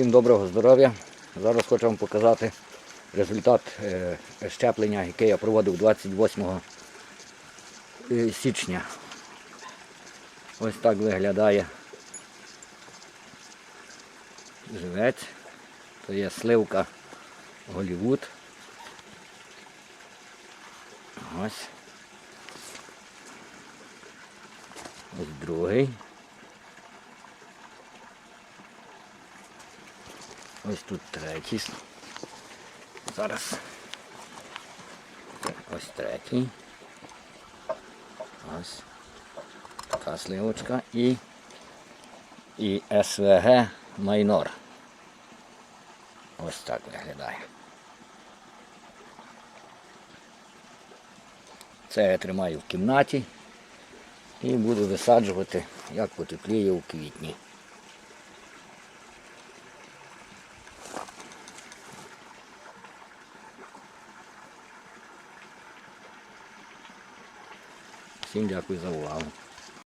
Всім доброго здоров'я. Зараз хочу вам показати результат е, щеплення, яке я проводив 28 е, січня. Ось так виглядає живець. То є сливка Голівуд. Ось. Ось другий. Ось тут третій. Зараз. Ось третій. Ось. Така сливочка і, і СВГ майнор. Ось так виглядає. Це я тримаю в кімнаті і буду висаджувати, як потепліє у квітні. Всім дякую за увагу.